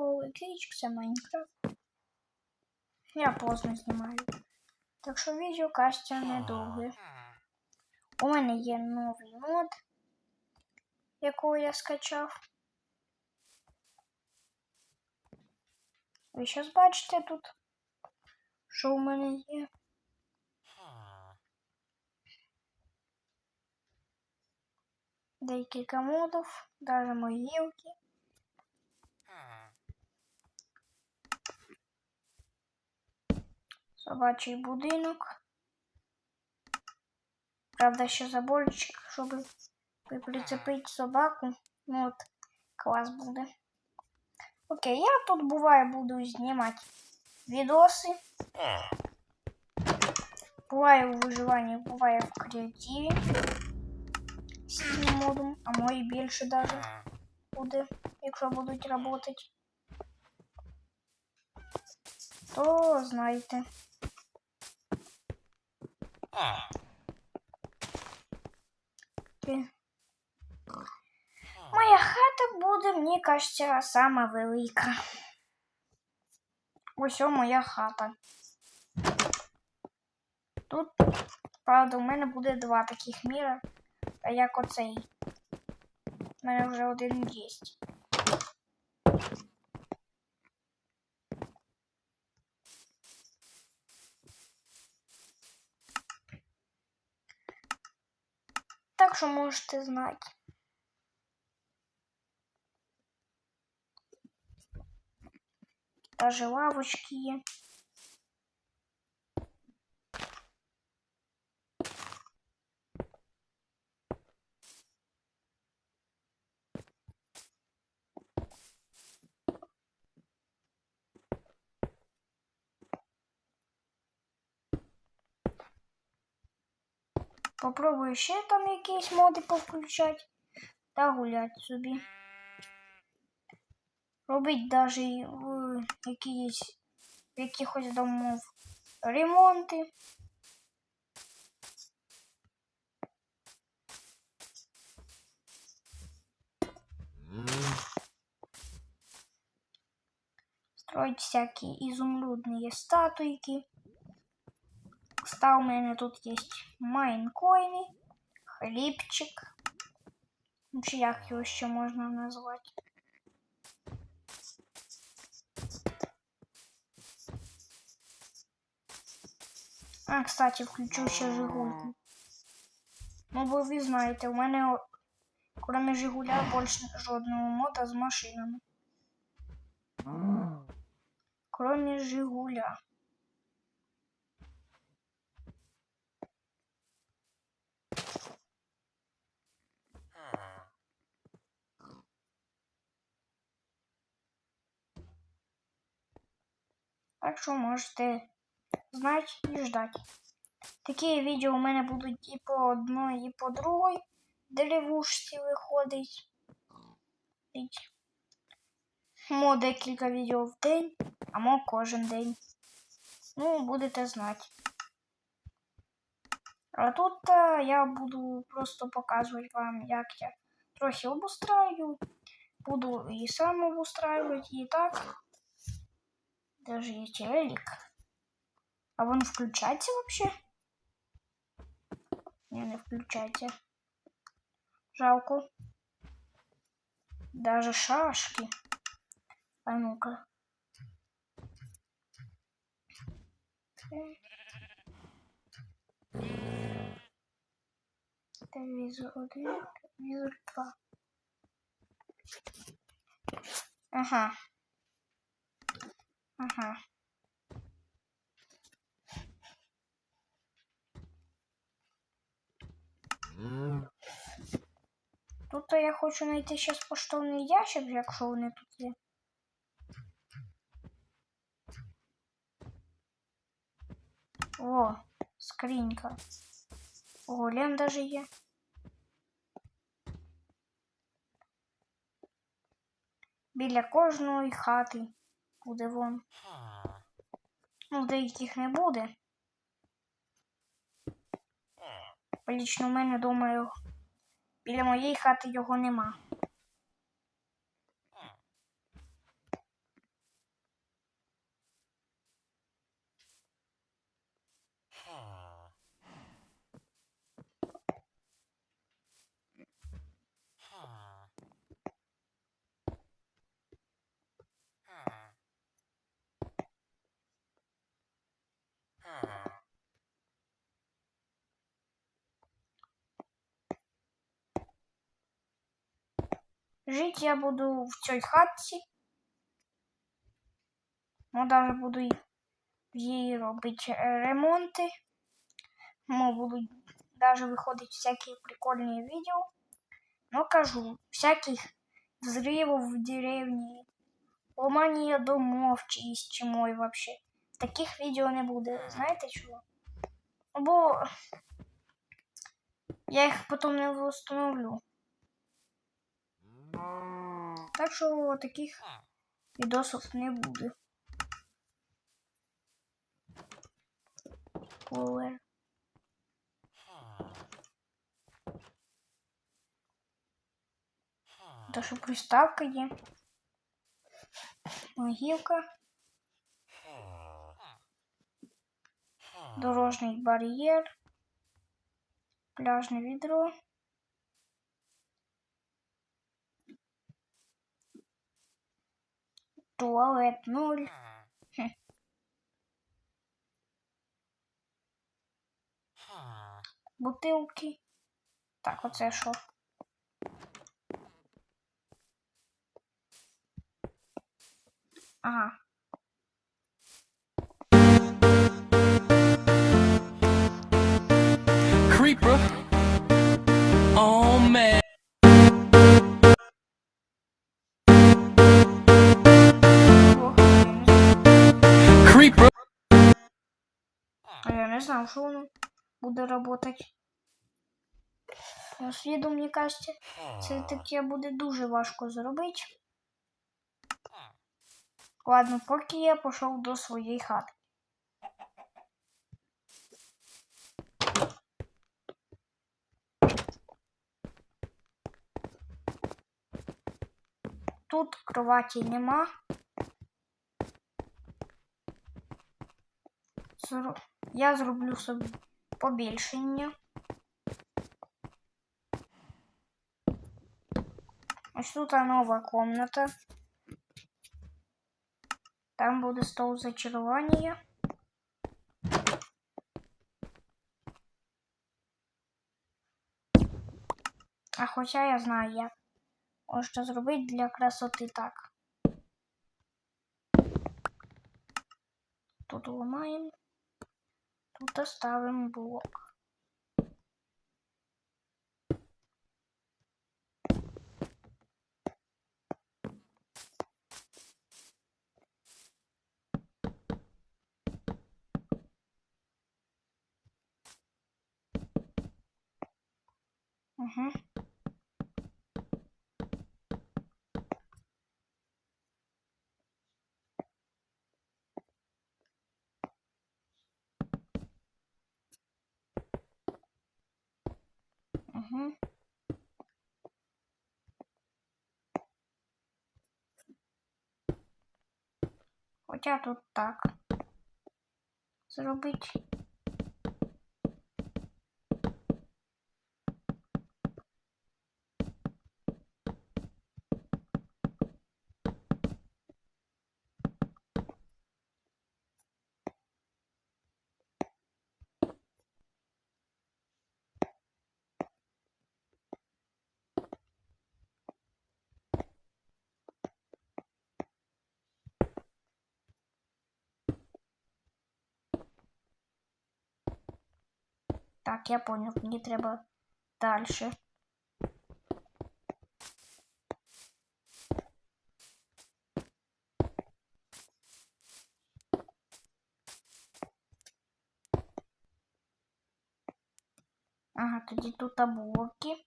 прикол, Кич, Майнкрафт. Я поздно знімаю. Так що відео кажеться недовге. У мене є новий мод, якого я скачав. Ви зараз бачите тут, що у мене є. Декілька модів, навіть могилки. Собачий будинок. Правда, ще заборчик, щоб прицепити собаку. Ну от, клас буде. Окей, я тут буває буду знімати відоси. Буває у виживанні, буває в креативі. З цим модом, а мої більше даже буде, якщо будуть працювати. То знаєте. Моя хата буде, мені кажеться, сама велика. Ось о моя хата. Тут, правда, у мене буде два таких міра, а як оцей. У мене вже один є. Що можете знати. Даже лавочки є. Попробую ще там якісь моди повключати та гулять собі. Робить і в якісь в якихось домов ремонти. Строить всякие изумрудные статуйки. Ста у меня тут есть майнкоины, хлібчик. Ну, Чи як його ще можна назвати? А, кстати, включу ще Жигульку. Ну, бо ви знаєте, у мене, кроме Жигуля, більше жодного мода з машинами. Кроме Жигуля. Так що можете знати і ждати. Такі відео у мене будуть і по одній, і по другій деревушці виходить. Мо декілька відео в день, а мо кожен день. Ну, будете знати. А тут я буду просто показувати вам, як я трохи обустраю. Буду і сам обустраювати, і так. Даже є телек. А он включается вообще? Не, не включайте. Жалко. Даже шашки. А ну-ка. Телевизор один, телевизор два. Ага. Ага. Тут я хочу знайти зараз поштовний ящик, якщо вони тут є. О, скринька. Голем даже є. Біля кожної хати буде вон. Ну, деяких деяких не буде. Лічно в мене думаю, біля моєї хати його нема. Жити я буду в цій хатці. Ну, даже буду в їй робити е, ремонти. Ну, будуть даже виходити всякі прикольні відео. Ну, кажу, всяких взрывов в деревні, ломання домов чи з чимой вообще. Таких відео не буде. Знаєте чого? Бо я їх потім не встановлю. Так що таких відосів не буде. Кулер. Та що приставка є. Могилка. Дорожний бар'єр. Пляжне відро. Туалет нуль. Хм. Так, оце що? Ага. Creeper. Не знав, що воно буде працювати. На свіду, мені кажеться, це таке буде дуже важко зробити. Ладно, поки я пішов до своєї хати. Тут кроваті нема. Я зроблю собі побільшення. Ось тут нова комната. Там буде стол зачарування. А хоча я знаю, як можна зробити для красоти так. Тут ламаємо. Тут оставимо блок. Угу. Хоча тут так. Зробить. Так, я понял, мені треба дальше. Ага, тоді тут блоки.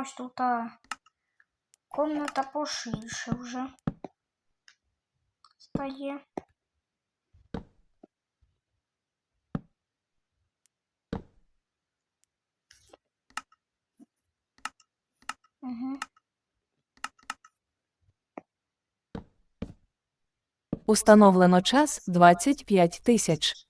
Ось тут а, комната поширше вже стає. Угу. Установлено час 25 тисяч.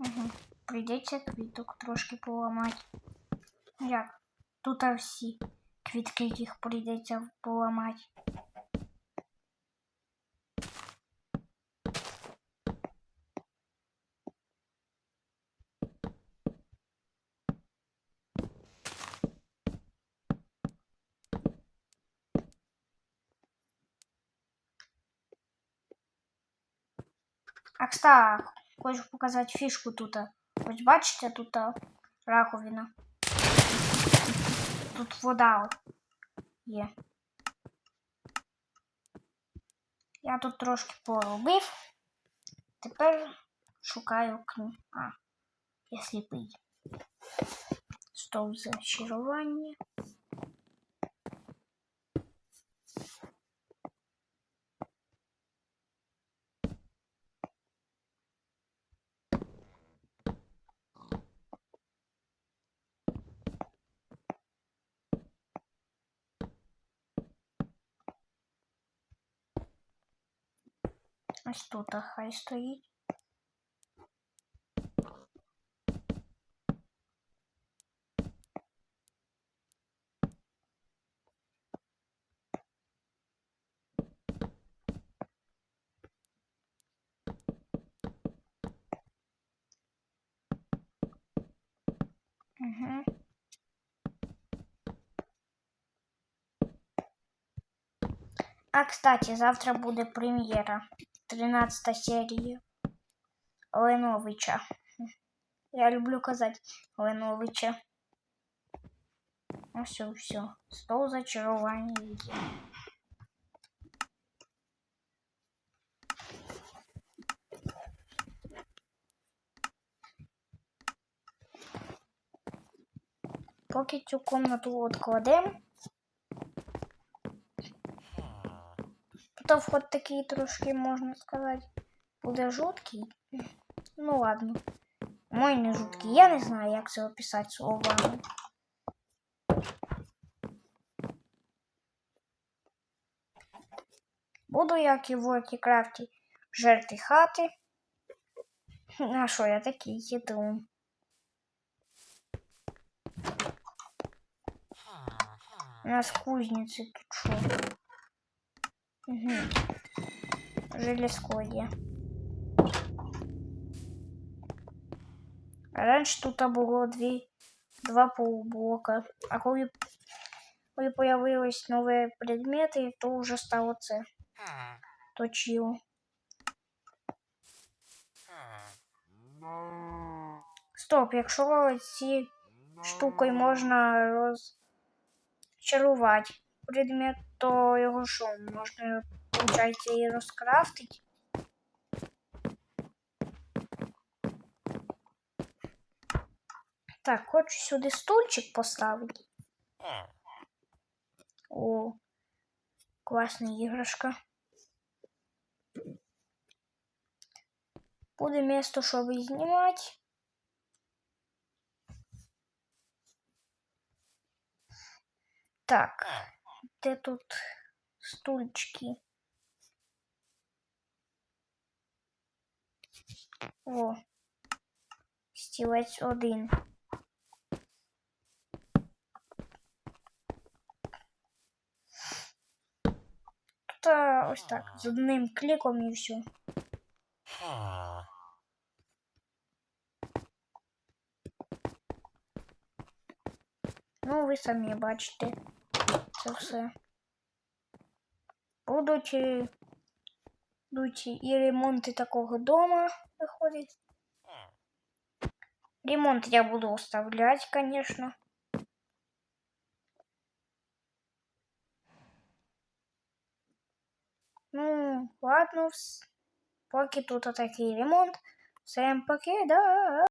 Угу. Прийдеться квіток трошки поламати. Як? Тут всі квітки їх прийдеться поламати. А кстати, хочу показати фішку тут. Ось бачите, тут а, раковина. Тут вода є. Я тут трошки поробив. Тепер шукаю книгу. А, я сліпий. Стол зачарування. А, хай стоїть. Угу. А, кстати, завтра буде прем'єра. 13 серія Леновича. Я люблю казати Леновича. Ну все, все. Стол зачарування є. Поки цю комнату откладемо. То вход такий трошки, можна сказати, буде жуткий. Ну ладно. Мой не жуткий. Я не знаю, як це описати словами. Буду, як і в Вокікрафті, жерти хати. А що я такий хитрун? У нас кузниці тут що? Железко є. Раніше тут було дві, два полублока. А коли, коли появились нові предмети, то вже стало це. Точило. Стоп, якщо ці штукою можна розчарувати предмет, то його що, можна, виходить, і розкрафтити? Так, хочу сюди стульчик поставити. О, класна іграшка. Буде місто, щоб знімати. Так, де тут стульчики? О, стілець один. Тут ось так, з одним кліком і все. Ну, ви самі бачите це все. Будуть, е, будуть і ремонти такого дома виходить. Ремонт я буду оставлять, конечно. Ну, ладно, поки тут такий ремонт. Всем покида.